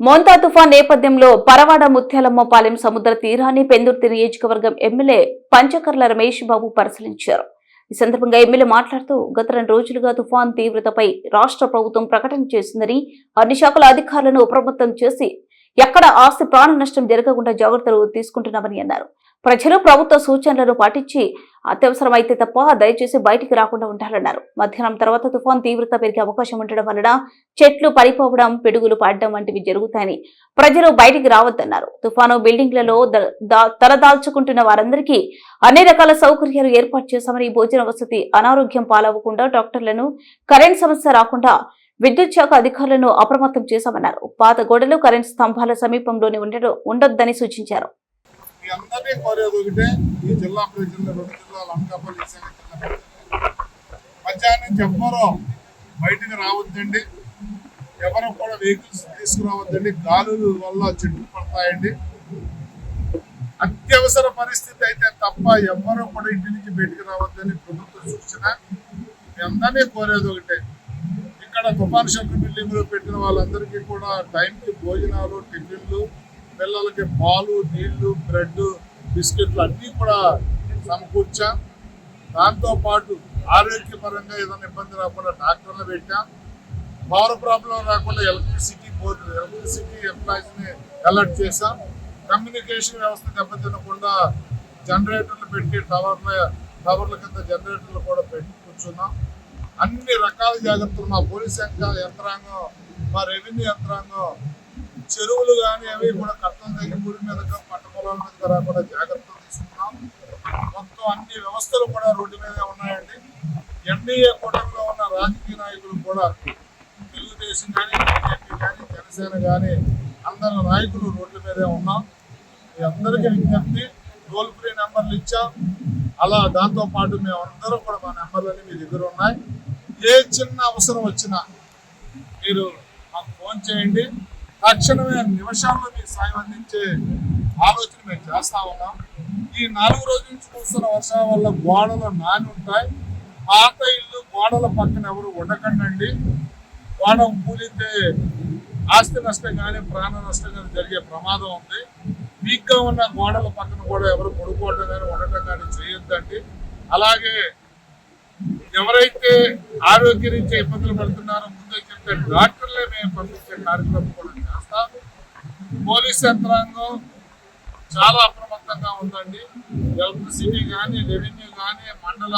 మోంతా తుఫాన్ నేపథ్యంలో పరవాడ ముత్యాలమ్మపాలెం సముద్ర తీరాన్ని పెందుర్తి నియోజకవర్గం ఎమ్మెల్యే పంచకర్ల రమేష్ బాబు పరిశీలించారు. ఈ సందర్భంగా ఎమ్మెల్యే మాట్లాడుతూ గత రెండు రోజులుగా తుఫాన్ తీవ్రతపై రాష్ట్ర ప్రభుత్వం ప్రకటన చేసిందని అన్ని శాఖల అధికారులను అప్రమత్తం చేసి ఎక్కడ ఆస్తి ప్రాణ నష్టం జరగకుండా జాగ్రత్తలు తీసుకుంటున్నామని అన్నారు. ప్రజలు ప్రభుత్వ సూచనలను పాటించి అత్యవసరమైతే తప్ప దయచేసి బయటికి రాకుండా ఉండాలన్నారు. మధ్యాహ్నం తర్వాత తుఫాన్ తీవ్రత పెరిగే అవకాశం ఉండడం వలన చెట్లు పడిపోవడం పిడుగులు పడడం వంటివి జరుగుతాయని ప్రజలు బయటికి రావద్దన్నారు. తుఫాను బిల్డింగ్లలో ద- తలదాల్చుకుంటున్న వారందరికీ అన్ని రకాల సౌకర్యాలు ఏర్పాటు చేశామని భోజన వసతి అనారోగ్యం పాలవ్వకుండా డాక్టర్లను కరెంట్ సమస్య రాకుండా విద్యుత్ శాఖ అధికారులను అప్రమత్తం చేశామన్నారు. పాత గోడలు కరెంట్ స్తంభాల సమీపంలోనే ఉండడం ఉండొద్దని సూచించారు. అందరినీ కోరేది ఒకటే ఈ జిల్లా ప్రజలు రెండు జిల్లాలు అనకాపల్లి విశాఖ జిల్లా మధ్యాహ్నం నుంచి ఎవ్వరూ బయటకు రావద్దండి. ఎవరు కూడా వెహికల్స్ తీసుకురావద్దండి. గాలుల వల్ల చెట్లు పడతాయండి. అత్యవసర పరిస్థితి అయితే తప్ప ఎవ్వరూ కూడా ఇంటి నుంచి బయటకు రావద్దని ప్రభుత్వ సూచన. మీ అందరినీ కోరేది ఒకటే. ఇక్కడ తుఫాన్ షెల్టర్ బిల్డింగ్లో పెట్టిన వాళ్ళందరికీ కూడా టైంకి భోజనాలు టిఫిన్లు పిల్లలకి పాలు నీళ్ళు బ్రెడ్ బిస్కెట్లు అన్నీ కూడా సమకూర్చాం. దాంతోపాటు ఆరోగ్యపరంగా ఏదైనా ఇబ్బంది రాకుండా డాక్టర్లు పెట్టాం. పవర్ ప్రాబ్లం రాకుండా ఎలక్ట్రిసిటీ బోర్డు ఎలక్ట్రిసిటీ ఎంప్లాయీస్ని అలర్ట్ చేశాం. కమ్యూనికేషన్ వ్యవస్థ దెబ్బతినకుండా జనరేటర్లు పెట్టి టవర్ల టవర్ల కింద జనరేటర్లు కూడా పెట్టి కూర్చున్నాం. అన్ని రకాల జాగ్రత్తలు మా పోలీస్ శాఖ యంత్రాంగం మా రెవెన్యూ యంత్రాంగం చెరువులు కానీ అవి కూడా కట్టం తగ్గి ఊరి మీద పంట పొలాల మీద రాకుండా జాగ్రత్తలు తీసుకున్నాం మొత్తం అన్ని వ్యవస్థలు కూడా రోడ్డు మీదే ఉన్నాయండి. ఎన్డీఏ కూటమిలో ఉన్న రాజకీయ నాయకులు కూడా తెలుగుదేశం కానీ బీజేపీ కానీ జనసేన కానీ అందరి నాయకులు రోడ్ల మీదే ఉన్నాం. మీ అందరికీ విజ్ఞప్తి టోల్ ఫ్రీ నెంబర్లు ఇచ్చాం. అలా దాంతో పాటు మేము కూడా మా నెంబర్లన్నీ మీ దగ్గర ఉన్నాయి. ఏ చిన్న అవసరం వచ్చినా మీరు మాకు ఫోన్ చేయండి. తక్షణమే నిమిషాల్లో మీకు సాయం అందించే ఆలోచన మేము చేస్తా ఉన్నాం. ఈ నాలుగు రోజుల నుంచి కురుస్తున్న వర్షాల వల్ల గోడలు నాని ఉంటాయి. పాత ఇల్లు గోడల పక్కన ఎవరు ఉండకండి గోడ కూలితే ఆస్తి నష్టం కానీ ప్రాణ నష్టం కానీ జరిగే ప్రమాదం ఉంది. వీక్గా ఉన్న గోడల పక్కన కూడా ఎవరు పడుకోవడం కానీ ఉండటం కానీ చేయొద్దండి. అలాగే ఎవరైతే ఆరోగ్య రీత్యా ఇబ్బందులు పడుతున్నారో ముందే చెప్తే డాక్టర్లే మేము పంపించే కార్యక్రమం కూడా పోలీస్ యంత్రాంగం చాలా అప్రమత్తంగా ఉందండి. ఎలక్ట్రిసిటీ కానీ రెవెన్యూ కానీ మండల